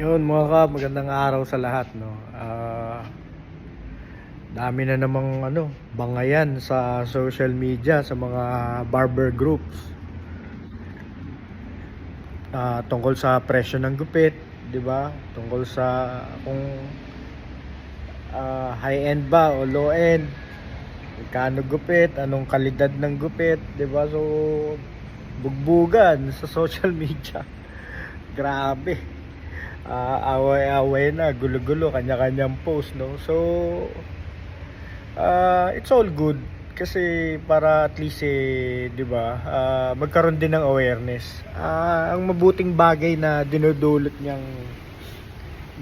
Yun mga kap, magandang araw sa lahat no. Ah dami na namang ano, bangayan sa social media sa mga barber groups. Ah tungkol sa presyo ng gupit, 'di ba? Tungkol sa kung ah, high end ba o low end. Magkano gupit, anong kalidad ng gupit, 'di ba? So bugbugan sa social media. Grabe ah away-away na, gulo-gulo, kanya-kanyang post, no? So, ah it's all good kasi para at least eh, 'di ba, ah, magkaroon din ng awareness. Ah, ang mabuting bagay na dinudulot niyang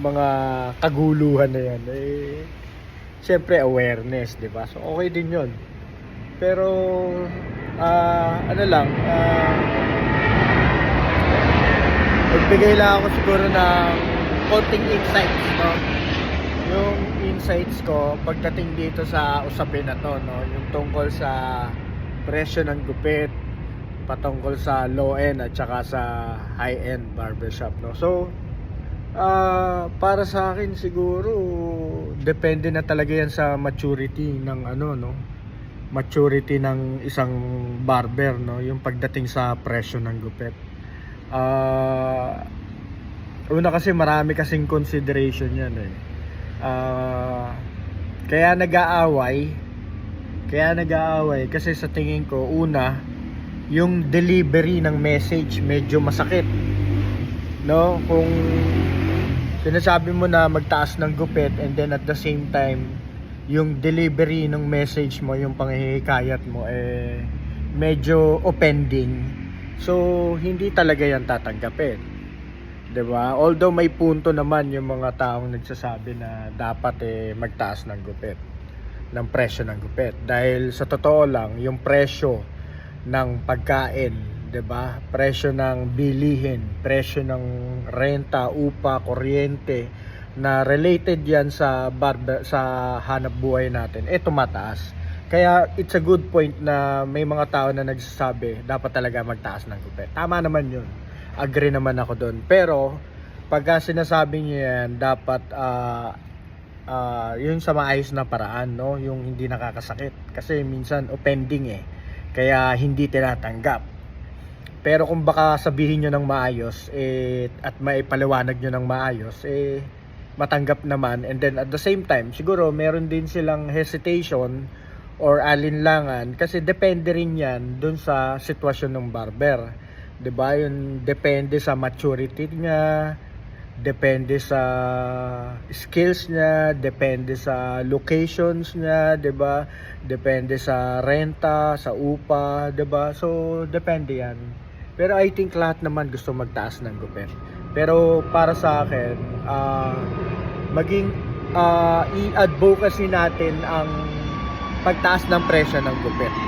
mga kaguluhan na 'yan eh syempre awareness, 'di ba? So okay din 'yon. Pero ah ano lang, ah Magbigay lang ako siguro ng konting insights, no? Yung insights ko pagdating dito sa usapin na to, no? Yung tungkol sa presyo ng gupit, patungkol sa low end at saka sa high end barbershop, no? So, ah para sa akin siguro depende na talaga yan sa maturity ng ano, no? Maturity ng isang barber, no? Yung pagdating sa presyo ng gupit. Ah, una kasi marami kasing consideration yan eh. Ah, kaya nag-aaway, kaya nag-aaway kasi sa tingin ko una yung delivery ng message medyo masakit. No, kung sinasabi mo na magtaas ng gupit and then at the same time yung delivery ng message mo, yung panghihikayat mo eh medyo offending So, hindi talaga yan tatanggapin. 'Di ba? Although may punto naman yung mga taong nagsasabi na dapat eh magtaas ng gupit ng presyo ng gupit dahil sa totoo lang yung presyo ng pagkain 'di ba presyo ng bilihin presyo ng renta upa kuryente na related yan sa barber, sa hanap buhay natin eh tumataas kaya it's a good point na may mga tao na nagsasabi dapat talaga magtaas ng gupit. Tama naman yun. Agree naman ako doon. Pero pagka sinasabi niya yan, dapat ah ah, yun sa maayos na paraan, no? Yung hindi nakakasakit. Kasi minsan offending eh. Kaya hindi tinatanggap. Pero kung baka sabihin nyo ng maayos eh, at maipaliwanag nyo ng maayos, eh, matanggap naman. And then at the same time, siguro meron din silang hesitation or alinlangan kasi depende rin yan dun sa sitwasyon ng barber. 'Di ba? Yun depende sa maturity niya, depende sa skills niya, depende sa locations niya, 'di ba? Depende sa renta, sa upa, 'di ba? So depende 'yan. Pero I think lahat naman gusto magtaas ng gupit. Pero para sa akin, ah maging ah, i-advocacy natin ang pagtaas ng presyo ng gupit.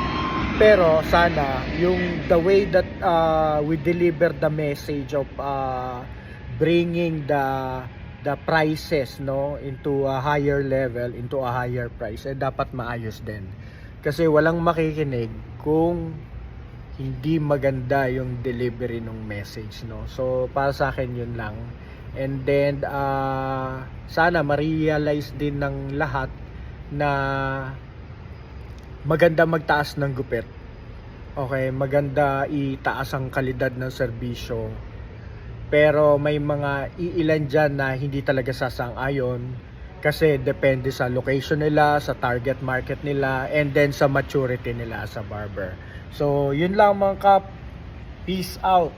Pero sana yung the way that uh, we deliver the message of uh, bringing the the prices no into a higher level, into a higher price eh dapat maayos din. Kasi walang makikinig kung hindi maganda yung delivery ng message no. So para sa akin yun lang. And then uh, sana ma-realize din ng lahat na maganda magtaas ng gupit. Okay, maganda itaas ang kalidad ng serbisyo. Pero may mga iilan dyan na hindi talaga sasang-ayon kasi depende sa location nila, sa target market nila, and then sa maturity nila sa barber. So, yun lang mga kap. Peace out.